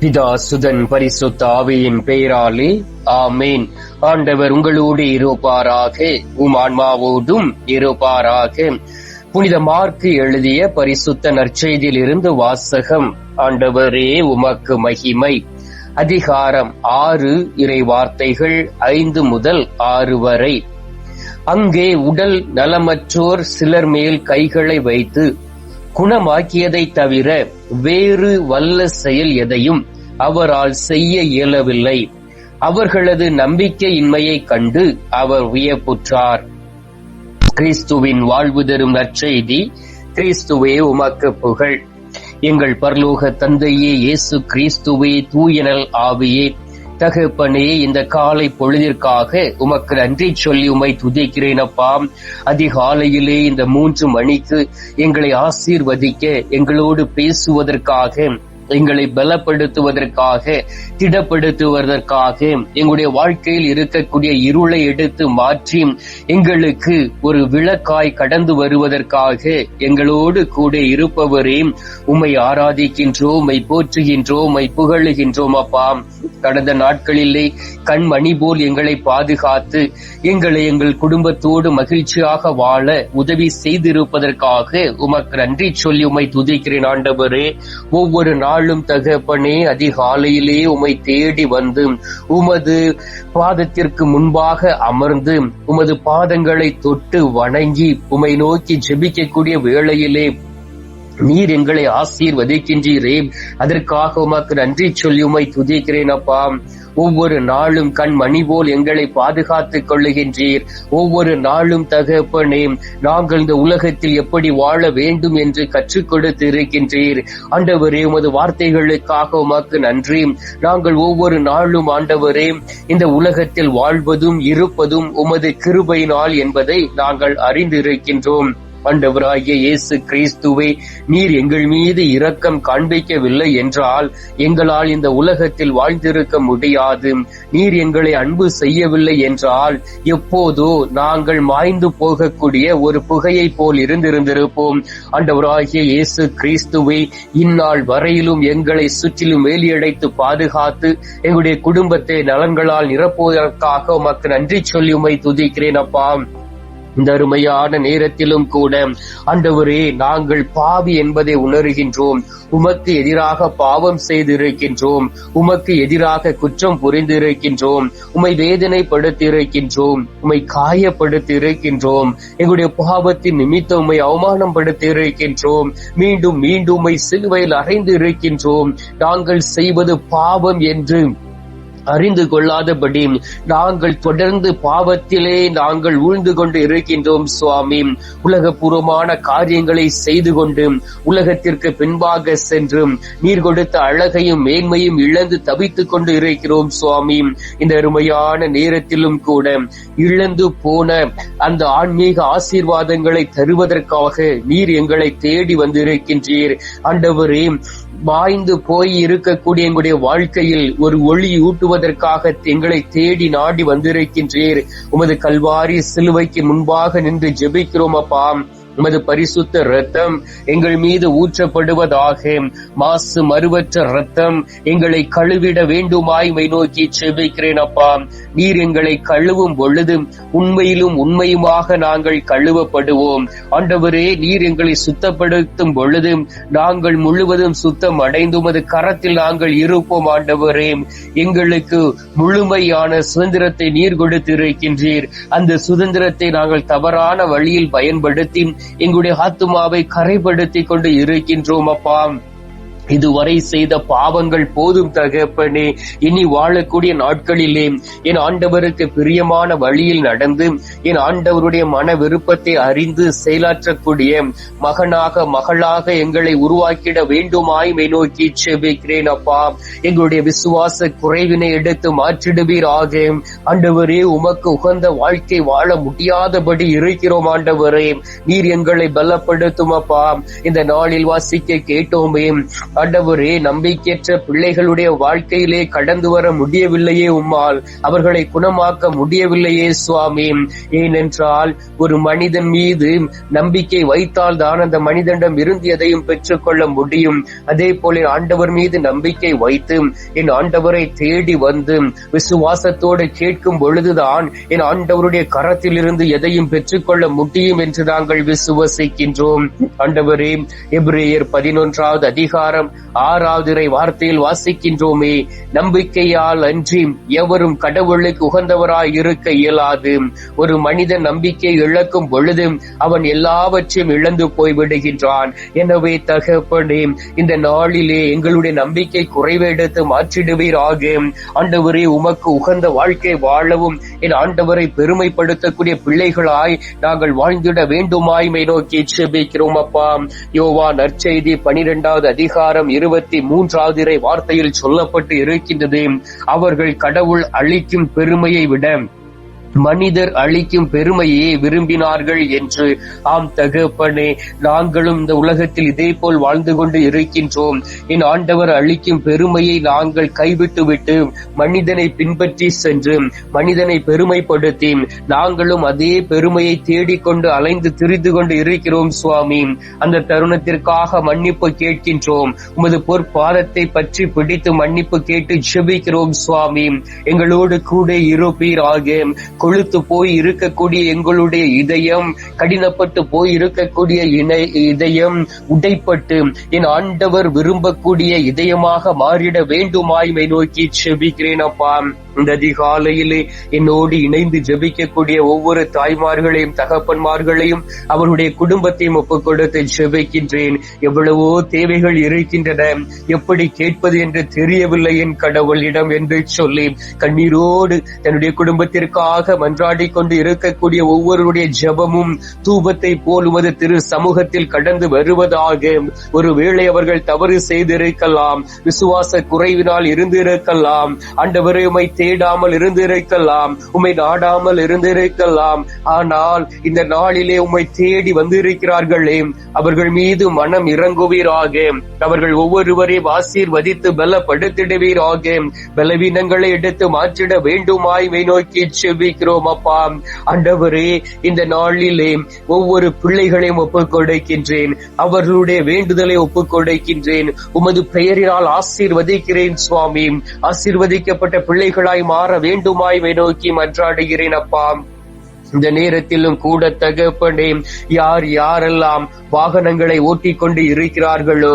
பிதா சுதன் பரிசுத்த ஆவியின் பெயராலே ஆமேன். ஆண்டவர் உங்களோடு இருப்பாராக உம் ஆன்மாவோடும் இருப்பாராக. புனித மார்க்கு எழுதிய பரிசுத்த நற்செய்தியில் இருந்து வாசகம் ஆண்டவரே உமக்கு மகிமை. அதிகாரம் ஆறு இறை வார்த்தைகள் ஐந்து முதல் ஆறு வரை. அங்கே உடல் நலமற்றோர் சிலர் மேல் கைகளை வைத்து குணமாக்கியதை தவிர வேறு வல்ல செயல் எதையும் அவரால் செய்ய இயலவில்லை. அவர்களது நம்பிக்கையின்மையைக் கண்டு அவர் வியப்புற்றார். கிறிஸ்துவின் வாழ்வு தரும் நற்செய்தி கிறிஸ்துவே உமக்கு புகழ். எங்கள் பரலோக தந்தையே இயேசு கிறிஸ்துவே தூயனல் ஆவியே. தகப்பனே இந்த காலை பொழுதிற்காக உமக்கு நன்றி சொல்லி உமை துதிக்கிறேன் அப்பா. அதிகாலையிலே இந்த மூன்று மணிக்கு எங்களை ஆசீர்வதிக்க எங்களோடு பேசுவதற்காக எங்களை பலப்படுத்துவதற்காக திடப்படுத்துவதற்காக எங்களுடைய வாழ்க்கையில் இருக்கக்கூடிய இருளை எடுத்து மாற்றி எங்களுக்கு ஒரு விளக்காய் கடந்து வருவதற்காக எங்களோடு கூட இருப்பவரே உம்மை ஆராதிக்கின்றோம் உம்மை போற்றுகின்றோம் உம்மை புகழுகின்றோம் அப்பா. கடந்த நாட்களிலே கண்மணி போல் எங்களை பாதுகாத்து எங்களை எங்கள் குடும்பத்தோடு மகிழ்ச்சியாக வாழ உதவி செய்திருப்பதற்காக உமக்கு நன்றி சொல்லி உம்மை துதிக்கிறேன் ஆண்டவரே. ஒவ்வொரு நாள் நாளும் தகப்பனே அதிகாலையிலே உமை தேடி வந்து உமது பாதத்திற்கு முன்பாக அமர்ந்து உமது பாதங்களை தொட்டு வணங்கி உம்மை நோக்கி ஜெபிக்கக்கூடிய வேளையிலே நீர் எங்களை ஆசீர்வதிக்கின்றீரே. அதற்காக உமக்கு நன்றி சொல்லி உமை துதிக்கிறேன் அப்பா. ஒவ்வொரு நாளும் கண் மணி போல் எங்களை பாதுகாத்துக் கொள்ளுகின்றீர். ஒவ்வொரு நாளும் தகப்பனே நாங்கள் இந்த உலகத்தில் எப்படி வாழ வேண்டும் என்று கற்றுக் கொடுத்து இருக்கின்றீர் ஆண்டவரே உமது வார்த்தைகளுக்காக உமக்கு நன்றி. நாங்கள் ஒவ்வொரு நாளும் ஆண்டவரே இந்த உலகத்தில் வாழ்வதும் இருப்பதும் உமது கிருபையினால் என்பதை நாங்கள் அறிந்திருக்கின்றோம். ஆண்டவராகிய இயேசு கிறிஸ்துவை நீர் எங்கள் மீது இரக்கம் காண்பிக்கவில்லை என்றால் எங்களால் இந்த உலகத்தில் வாழ்ந்திருக்க முடியாது. நீர் எங்களை அன்பு செய்யவில்லை என்றால் எப்போதோ நாங்கள் மாய்ந்து போகக்கூடிய ஒரு புகையை போல் இருந்திருந்திருப்போம். ஆண்டவராகிய இயேசு கிறிஸ்துவை இந்நாள் வரையிலும் எங்களை சுற்றிலும் வேலியடைத்து பாதுகாத்து எங்களுடைய குடும்பத்தை நலன்களால் நிரப்புவதற்காக உமக்கு நன்றி சொல்லி உமை துதிக்கிறேன் அப்பா. இந்த அருமையான நேரத்திலும் கூட. அண்டவரே நாங்கள் பாவி என்பதை உணர்கின்றோம். உமக்கு எதிராக பாவம் செய்திருக்கின்றோம். உமக்கு எதிராக குற்றம் புரிந்திருக்கின்றோம். உமை வேதனைப்படுத்தியிருக்கின்றோம். உமை காயப்படுத்தி இருக்கின்றோம் எங்களுடைய பாவத்தின் நிமித்தம் உமை அவமானப்படுத்தி இருக்கின்றோம் மீண்டும் மீண்டும் உமை சிலுவையில் அறைந்து இருக்கின்றோம் நாங்கள் செய்வது பாவம் என்று அறிந்து கொள்ளாதபடி நாங்கள் தொடர்ந்து பாவத்திலே நாங்கள் ஊழ்ந்து கொண்டு இருக்கின்றோம் சுவாமி. உலகபூர்வமான காரியங்களை செய்து கொண்டு உலகத்திற்கு பின்பாக சென்று நீர் கொடுத்த அழகையும் மேன்மையும் இழந்து தவித்துக் கொண்டு இருக்கிறோம் சுவாமி. இந்த அருமையான நேரத்திலும் கூட இழந்து போன அந்த ஆன்மீக ஆசீர்வாதங்களை தருவதற்காக நீர் எங்களை தேடி வந்திருக்கின்றீர். ஆண்டவரே மாய்ந்து போய் இருக்கக்கூடிய எங்களுடைய வாழ்க்கையில் ஒரு ஒளி ஊட்டுவதற்காக எங்களை தேடி நாடி வந்திருக்கின்றீர். உமது கல்வாரி சிலுவைக்கு முன்பாக நின்று ஜெபிக்கிறோம் அப்பா. உமது பரிசுத்த ரத்தம் எங்கள் மீது ஊற்றப்படுவதாக. மாசு மறுவற்ற ரத்தம் எங்களை கழுவிட வேண்டுமாய் மை நோக்கி செபிக்கிறேன் அப்பா. நீர் எங்களை கழுவும் பொழுது உண்மையிலும் உண்மையுமாக நாங்கள் கழுவப்படுவோம். ஆண்டவரே நீர் எங்களை சுத்தப்படுத்தும் பொழுது நாங்கள் முழுவதும் சுத்தம் அடைந்து உமது கரத்தில் நாங்கள் இருப்போம் ஆண்டவரே. எங்களுக்கு முழுமையான சுதந்திரத்தை நீர் கொடுத்திருக்கின்றீர். அந்த சுதந்திரத்தை நாங்கள் தவறான வழியில் பயன்படுத்தி எங்களுடைய ஆத்துமாவை கரைப்படுத்தி கொண்டு இருக்கின்றோம் அப்பாம் இதுவரை செய்த பாவங்கள் போதும் தகப்பனே. இனி வாழக்கூடிய நாட்களிலே என் ஆண்டவருக்கு பிரியமான வழியில் நடந்து என் ஆண்டவருடைய மன விருப்பத்தை அறிந்து செயலாற்றக்கூடிய மகனாக மகளாக எங்களை உருவாக்கிட வேண்டுமாய் நோக்கி செபிக்கிறேன் அப்பா. எங்களுடைய விசுவாச குறைவினை எடுத்து மாற்றிடுவீராக. ஆண்டவரே உமக்கு உகந்த வாழ்க்கை வாழ முடியாதபடி இருக்கிறோம் ஆண்டவரே. நீர் எங்களை பலப்படுத்தும் அப்பா. இந்த நாளில் வாசிக்க கேட்டோமே. ஆண்டவரே நம்பிக்கையற்ற பிள்ளைகளுடைய வாழ்க்கையிலே கடந்து வர முடியவில்லையே உம்மால். அவர்களை குணமாக்க முடியவில்லையே சுவாமி. ஏனென்றால் ஒரு மனிதன் மீது நம்பிக்கை வைத்தால் தான் அந்த மனிதனிடம் இருந்து எதையும் பெற்றுக்கொள்ள முடியும். அதே போல ஆண்டவர் மீது நம்பிக்கை வைத்து என் ஆண்டவரை தேடி வந்து விசுவாசத்தோடு கேட்கும் பொழுதுதான் என் ஆண்டவருடைய கரத்தில் இருந்து எதையும் பெற்றுக்கொள்ள முடியும் என்று நாங்கள் விசுவசிக்கின்றோம். ஆண்டவரே எப்ரேயர் பதினொன்றாவது அதிகாரம் ஆறாவது இறை வார்த்தையில் வாசிக்கின்றோமே நம்பிக்கையால் அன்றி எவரும் கடவுளுக்கு உகந்தவராய் இருக்க இயலாது. ஒரு மனிதன் நம்பிக்கை இழக்கும் பொழுது அவன் எல்லாவற்றையும் இழந்து போய்விடுகின்றான். எனவே தகப்பனே இந்த நாளிலே எங்களுடைய நம்பிக்கை குறைவெடுத்து மாற்றிடுவீராக. ஆண்டவரே உமக்கு உகந்த வாழ்க்கை வாழவும் என் ஆண்டவரை பெருமைப்படுத்தக்கூடிய பிள்ளைகளாய் நாங்கள் வாழ்ந்திட வேண்டுமாய்மை நோக்கி செபிக்கிறோம் அப்பா. யோவா நற்செய்தி பனிரெண்டாவது அதிகாரம் இருபத்தி மூன்றாவது வார்த்தையில் சொல்லப்பட்டு இருக்கின்றது. அவர்கள் கடவுள் அளிக்கும் பெருமையை விட மனிதர் அளிக்கும் பெருமையே விரும்பினார்கள் என்று. ஆம் தகப்பனே நாங்களும் இந்த உலகத்தில் இதே போல் வாழ்ந்து கொண்டு இருக்கின்றோம். என் ஆண்டவர் அளிக்கும் பெருமையை நாங்கள் கைவிட்டுவிட்டு மனிதனை பின்பற்றி சென்று மனிதனை பெருமைப்படுத்தி நாங்களும் அதே பெருமையை தேடிக்கொண்டு அலைந்து திரிந்து கொண்டு இருக்கிறோம் சுவாமி. அந்த தருணத்திற்காக மன்னிப்பு கேட்கின்றோம். உமது பொற்பாதத்தை பற்றி பிடித்து மன்னிப்பு கேட்டு ஜெபிக்கிறோம் சுவாமி. எங்களோடு கூட இருப்பீராக. கொழுத்து போய் இருக்கக்கூடிய எங்களுடைய இதயம் கடினப்பட்டு போய் இருக்கக்கூடிய இணை இதயம் உடைப்பட்டு என் ஆண்டவர் விரும்பக்கூடிய இதயமாக மாறிட வேண்டுமாய்மை நோக்கி செபிக்கிறேன் அப்பா. இந்த அதிகாலையிலே என்னோடு இணைந்து ஜெபிக்கக்கூடிய ஒவ்வொரு தாய்மார்களையும் தகப்பன்மார்களையும் அவருடைய குடும்பத்தையும் ஒப்புக் கொடுத்து ஜெபிக்கின்றேன். எவ்வளவோ தேவைகள் இருக்கின்றன. எப்படி கேட்பது என்று தெரியவில்லை என் கடவுளிடம் என்று சொல்லி கண்ணீரோடு தன்னுடைய குடும்பத்திற்காக மன்றாடி கொண்டு இருக்கக்கூடிய ஒவ்வொருடைய ஜபமும் தூபத்தை போலுவது திரு சமூகத்தில் கடந்து வருவதாக ஒருவேளை அவர்கள் தவறு செய்திருக்கலாம். விசுவாச குறைவினால் இருந்திருக்கலாம். அண்டவரை உமை தேடாமல் இருந்திருக்கலாம். உமை நாடாமல் இருந்திருக்கலாம். ஆனால் இந்த நாளிலே உம்மை தேடி வந்திருக்கிறார்களே அவர்கள் மீது மனம் இறங்குவீராக. அவர்கள் ஒவ்வொருவரையும் ஆசீர்வதித்து பலப்படுத்திடுவீராக. பலவீனங்களை எடுத்து மாற்றிட வேண்டுமாய் நோக்கி செபிக்கிறோம் அப்பா. ஆண்டவரே இந்த நாளிலே ஒவ்வொரு பிள்ளைகளையும் ஒப்புக்கொடுக்கின்றேன். அவர்களுடைய வேண்டுதலை ஒப்புக்கொடுக்கின்றேன். உமது பெயரினால் ஆசீர்வதிக்கிறேன் சுவாமி. ஆசீர்வதிக்கப்பட்ட பிள்ளைகளாய் மாற வேண்டுமாய் நோக்கி மன்றாடுகிறேன் அப்பா. இந்த நேரத்திலும் கூட தகப்பனே யார் யாரெல்லாம் வாகனங்களை ஓட்டிக் கொண்டு இருக்கிறார்களோ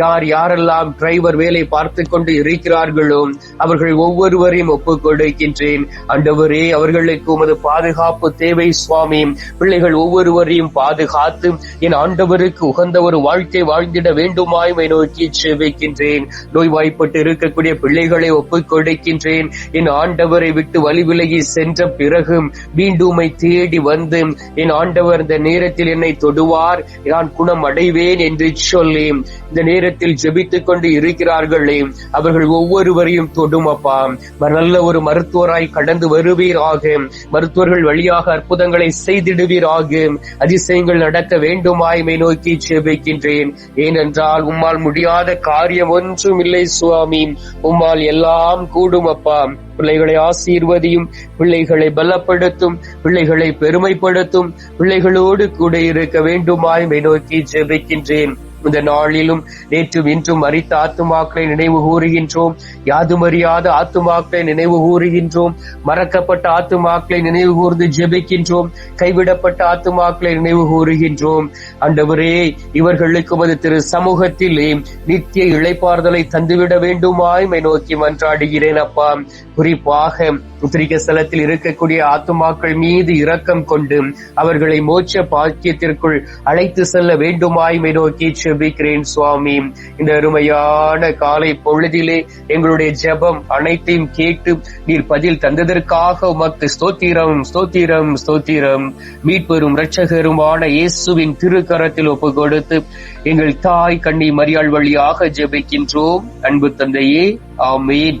யார் யாரெல்லாம் டிரைவர் வேலை பார்த்து கொண்டு இருக்கிறார்களோ அவர்கள் ஒவ்வொருவரையும் ஒப்புக் கொடுக்கின்றேன். அண்டவரே அவர்களுக்கு உமது பாதுகாப்பு தேவை சுவாமி. பிள்ளைகள் ஒவ்வொருவரையும் பாதுகாத்து என் ஆண்டவருக்கு உகந்த ஒரு வாழ்க்கை வாழ்ந்திட வேண்டுமாய்மை நோக்கி செவிக்கின்றேன். நோய்வாய்ப்பட்டு இருக்கக்கூடிய பிள்ளைகளை ஒப்புக் கொடுக்கின்றேன். என் ஆண்டவரை விட்டு வலி விலகி சென்ற பிறகும் மீண்டும் தேடி வந்து என் ஆண்டவர் இந்த நேரத்தில் என்னை தொடுவார். நான் குணம் அடைவேன் என்று சொல்லி இந்த நேரத்தில் ஜெபித்துக் கொண்டு இருக்கிறார்களே. அவர்கள் ஒவ்வொருவரையும் தொடும் அப்பா. நல்ல ஒரு மருத்துவராய் கடந்து வருவீராக. மருத்துவர்கள் வழியாக அற்புதங்களை செய்திடுவீராக. அதிசயங்கள் நடக்க வேண்டுமாய்மை நோக்கி ஜெபிக்கின்றேன். ஏனென்றால் உம்மால் முடியாத காரியம் ஒன்றும் இல்லை சுவாமி. உம்மால் எல்லாம் கூடும் அப்பா. பிள்ளைகளை ஆசீர்வதியும் பிள்ளைகளை பலப்படுத்தும் பிள்ளைகளை பெருமைப்படுத்தும் பிள்ளைகளோடு கூட இருக்க வேண்டுமாய் நோக்கி ஜெபிக்கின்றேன். இந்த நாளிலும் நேற்றும் இன்றும் மறித்த ஆத்துமாக்களை நினைவு கூறுகின்றோம். யாதுமறியாத ஆத்துமாக்களை நினைவு கூறுகின்றோம். மறக்கப்பட்ட ஆத்துமாக்களை நினைவு கூர்ந்து ஜெபிக்கின்றோம். கைவிடப்பட்ட ஆத்துமாக்களை நினைவு கூறுகின்றோம். அண்டவரே இவர்களுக்கு உமது திரு சமூகத்திலே நித்திய இழைப்பார்தலை தந்துவிட வேண்டுமாய் நோக்கி மன்றாடுகிறேன் அப்பா. குறிப்பாக உத்திரிக்க ஸ்தலத்தில் இருக்கக்கூடிய ஆத்துமாக்கள் மீது இரக்கம் கொண்டு அவர்களை மோட்ச பாக்கியத்திற்குள் அழைத்து செல்ல வேண்டுமாய் நோக்கி ஜெபிக்கிறேன் சுவாமி. இந்த அருமையான காலை பொழுதிலே எங்களுடைய ஜெபம் அனைத்தையும் கேட்டு நீர் பதில் தந்ததற்காக உமக்கு ஸ்தோத்திரம் ஸ்தோத்திரம் ஸ்தோத்திரம். மீட்பெரும் இரட்சகருமான இயேசுவின் திருக்கரத்தில் ஒப்பு கொடுத்து எங்கள் தாய் கண்ணி மரியாள் வழியாக ஜெபிக்கின்றோம். அன்பு தந்தையே ஆமீன்.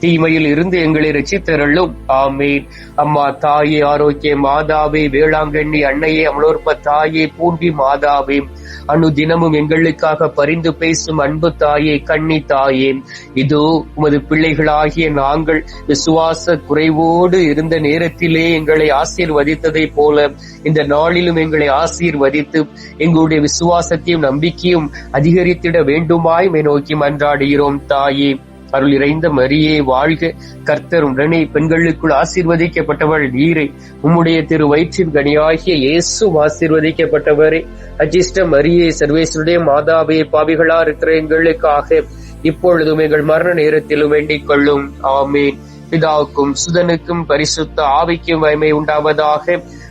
தீமையில் இருந்து எங்களை ரசித்தருளும் ஆமீன். அம்மா தாயே ஆரோக்கிய மாதாவே வேளாங்கண்ணி அன்னையே அமலோற்ப தாயே பூண்டி மாதாவே. அனு தினமும் எங்களுக்காக பரிந்து பேசும் அன்பு தாயே கண்ணி தாயே. இதோ உமது பிள்ளைகளாகிய நாங்கள் விசுவாச குறைவோடு இருந்த நேரத்திலே எங்களை ஆசீர்வதித்ததை போல இந்த நாளிலும் எங்களை ஆசீர்வதித்து எங்களுடைய விசுவாசத்தையும் நம்பிக்கையும் அதிகரித்திட வேண்டுமாய் நோக்கி மன்றாடுகிறோம் தாயே. அருள் இறைந்த மரியே வாழ்க. கர்த்தர் உடனே பெண்களுக்குள் ஆசீர்வதிக்கப்பட்டவள் நீரை. உம்முடைய திரு வயிற்றின் கனியாகிய இயேசு ஆசீர்வதிக்கப்பட்டவரே. அஜிஷ்ட மரியே சர்வேஸ்வருடைய மாதாவே பாவிகளா இருக்கிற எங்களுக்காக இப்பொழுதும் எங்கள் மரண நேரத்திலும் வேண்டிக் கொள்ளும். ஆமீன். பிதாவுக்கும் சுதனுக்கும் பரிசுத்த ஆவிக்கும் வயமை உண்டாவதாக